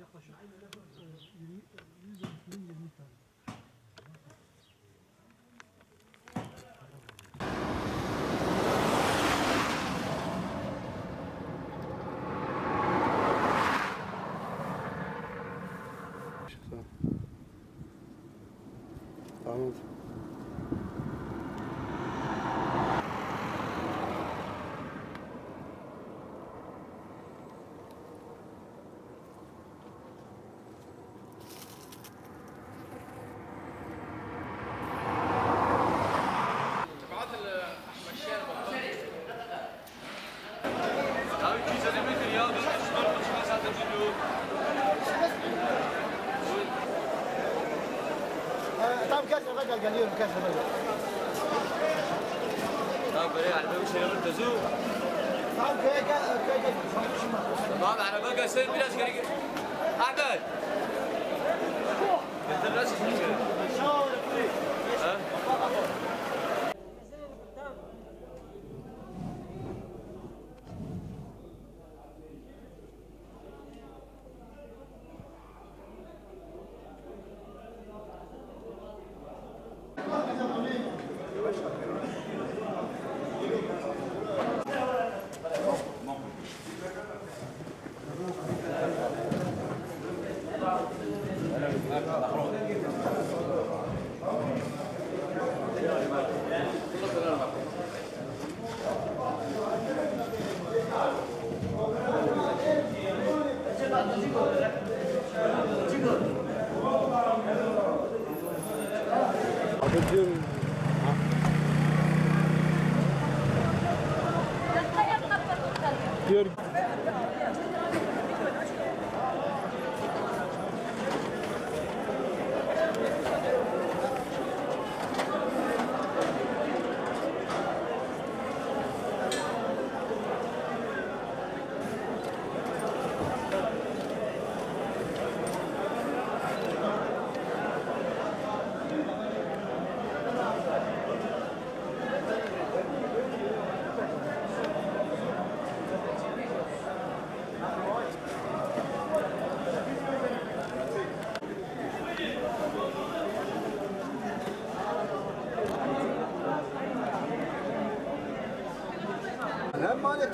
Yaklaşık 20, 100 20 tane. Anladım. Abi 250 metre ya. 4,5 saat gidiyor. Tamam kaç sefer gel geliyorum kaç sefer gel. Abi böyle araba bir şey olur tezü.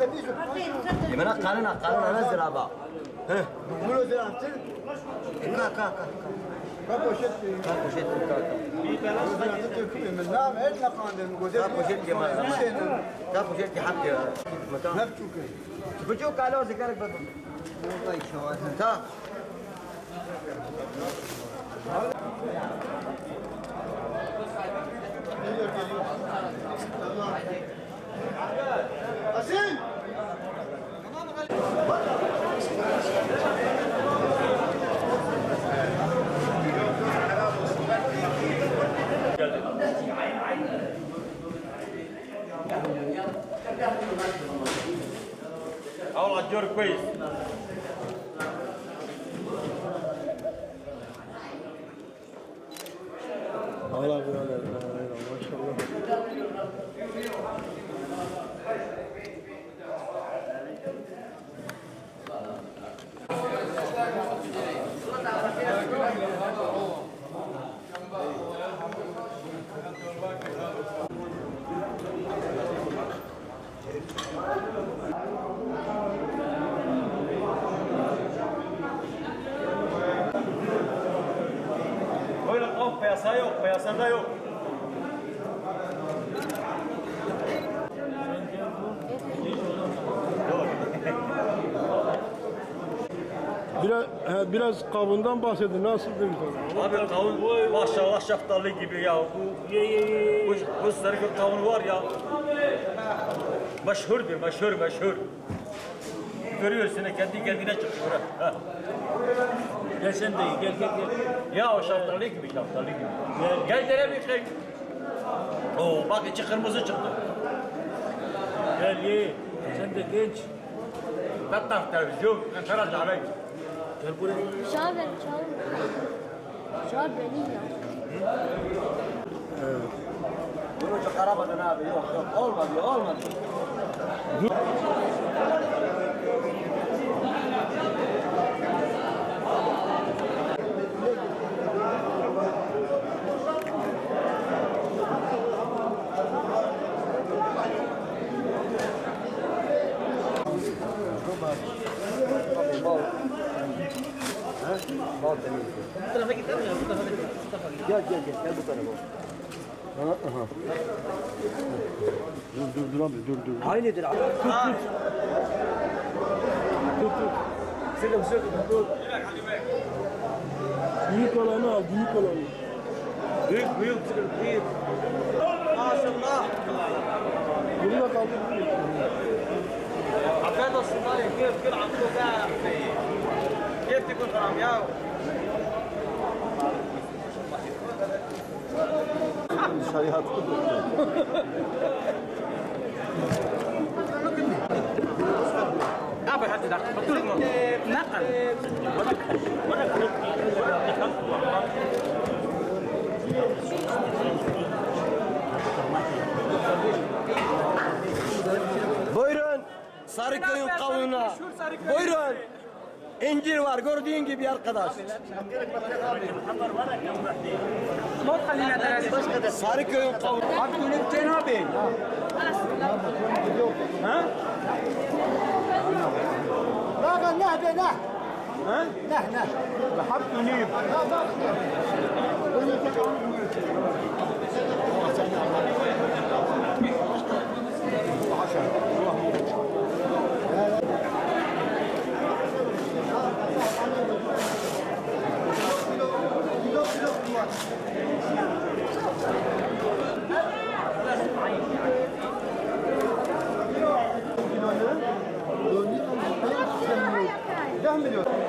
يبقى أنا قانون قانون أنا زرابه ها؟ قولوا زرابتك كاكا كاكا كا كوشت كوشت من نام إيش لقاندن كوشت كوشت حتى نفتوك. بجوك على وزي قالك بابا والله شو هذا والله الجور كويس والله ما شاء الله Thank you. Piyasa yok, piyasada yok. Biraz, he, biraz kavundan bahsedin. Nasıl bir kavun? Abi kavun maşallah şaftali gibi ya. Bu, bu, bu sarı kavun var ya. Meşhur bir, meşhur, meşhur görüyorsun ha, kendi kendine çıkıyor. ha. Ha. Gel sen de gel gel gel. Ya o şaptalı gibi şaptalı gibi. Gel. Gel dene bir şey. Oo bak içi kırmızı çıktı. Gel ye. Sen de genç. Tattar televizyon. Kankara zahmet. Gel buraya. Şahar ver, şahar ver. Şahar benim ya. Evet. Bunu çıkaramadın abi. Yok yok olmadı olmadı. tarafa git abi ya. Bu tarafa git. Bu tarafa git. Gel gel gel. Gel bu tarafa. Dur dur dur abi dur dur. Aynıdır abi. Sıkın sıkın. Dur. Büyük olanı al büyük olanı. Büyük büyük sıkın. Büyük. Maşallah. Bunu da kaldır. عفاد الصومالي كيف كل عقله ساعة كيف تكون حرام ياو بطول نقل Buyurun. Sarıköy'ün kavuna. Buyurun. İncir var gördüğün gibi arkadaş. Sarıköy'ün kavunu. Abdülhük Cenab Bey. Ha? Bakın ne be ne? Ha? Ne ne? Abdülhük. Thank you. devam ediyor.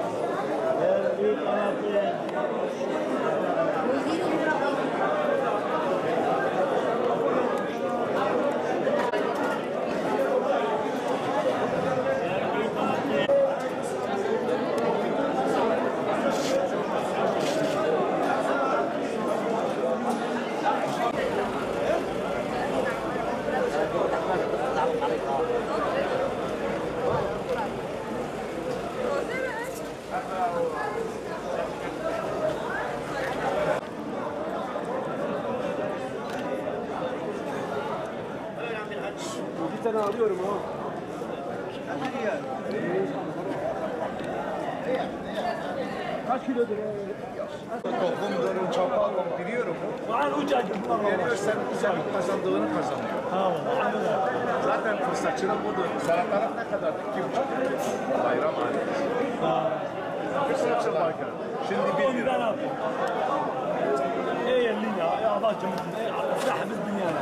tane alıyorum ha. Kaç kilodur? Toplumların çapı alıp biliyorum. Var ucacık. Veriyorsan ucacık kazandığını kazanıyor. Tamam. Zaten fırsatçılık budur. Sana taraf ne kadar? İki buçuk lira. Bayram hanesi. Fırsatçı bakar. Şimdi bir lira. Ey elin ya. Ya bacım. Zahmet dünyada.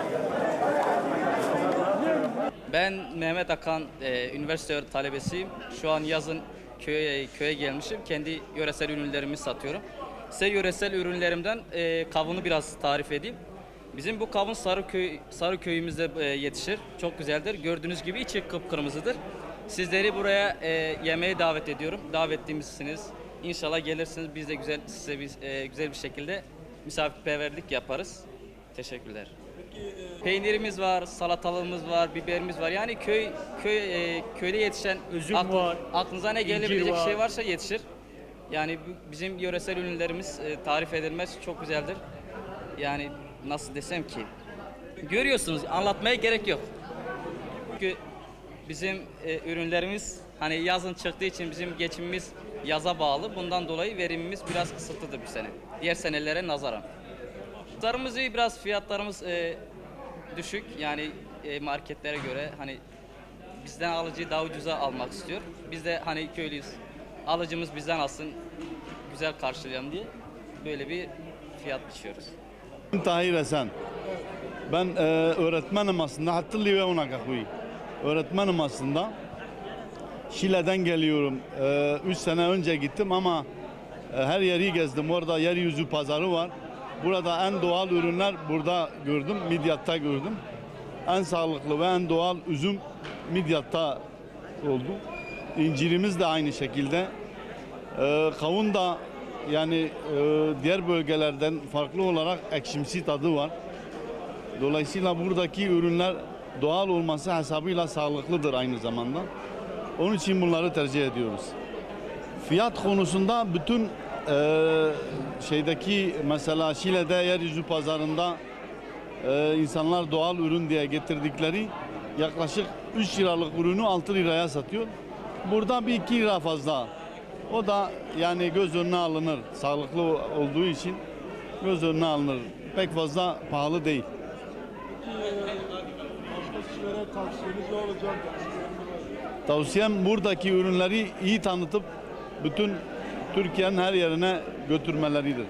Ben Mehmet Akan, e, üniversite talebesiyim. Şu an yazın köye köye gelmişim. Kendi yöresel ürünlerimi satıyorum. Size yöresel ürünlerimden e, kavunu biraz tarif edeyim. Bizim bu kavun Sarıköy Sarıköy'ümüzde e, yetişir. Çok güzeldir. Gördüğünüz gibi içi kıpkırmızıdır. Sizleri buraya e, yemeğe davet ediyorum. Davetlimizsiniz. İnşallah gelirsiniz. Biz de güzel size bir, e, güzel bir şekilde misafirperverlik yaparız. Teşekkürler. Peynirimiz var, salatalığımız var, biberimiz var. Yani köy köy e, köyde yetişen Üzüm aklı- var, aklınıza ne incir gelebilecek var. şey varsa yetişir. Yani bu- bizim yöresel ürünlerimiz e, tarif edilmez çok güzeldir. Yani nasıl desem ki görüyorsunuz anlatmaya gerek yok. Çünkü bizim e, ürünlerimiz hani yazın çıktığı için bizim geçimimiz yaza bağlı. Bundan dolayı verimimiz biraz kısıtlıdır bu sene. Diğer senelere nazaran. Fiyatlarımız iyi, biraz fiyatlarımız e, düşük. Yani e, marketlere göre hani bizden alıcı daha ucuza almak istiyor. Biz de hani köylüyüz. Alıcımız bizden alsın, güzel karşılayalım diye böyle bir fiyat biçiyoruz. Tahir Esen. Ben e, öğretmenim aslında. Hatırlı ve ona. Öğretmenim aslında. Şile'den geliyorum. 3 sene önce gittim ama e, her yeri gezdim. Orada yeryüzü pazarı var. Burada en doğal ürünler burada gördüm. Midyat'ta gördüm. En sağlıklı ve en doğal üzüm Midyat'ta oldu. İncirimiz de aynı şekilde. Ee, kavun da yani e, diğer bölgelerden farklı olarak ekşimsi tadı var. Dolayısıyla buradaki ürünler doğal olması hesabıyla sağlıklıdır aynı zamanda. Onun için bunları tercih ediyoruz. Fiyat konusunda bütün e, şeydeki mesela Şile'de yeryüzü pazarında e, insanlar doğal ürün diye getirdikleri yaklaşık 3 liralık ürünü 6 liraya satıyor. Burada bir 2 lira fazla O da yani göz önüne alınır. Sağlıklı olduğu için göz önüne alınır. Pek fazla pahalı değil. Tavsiyem buradaki ürünleri iyi tanıtıp bütün Türkiye'nin her yerine götürmeleridir.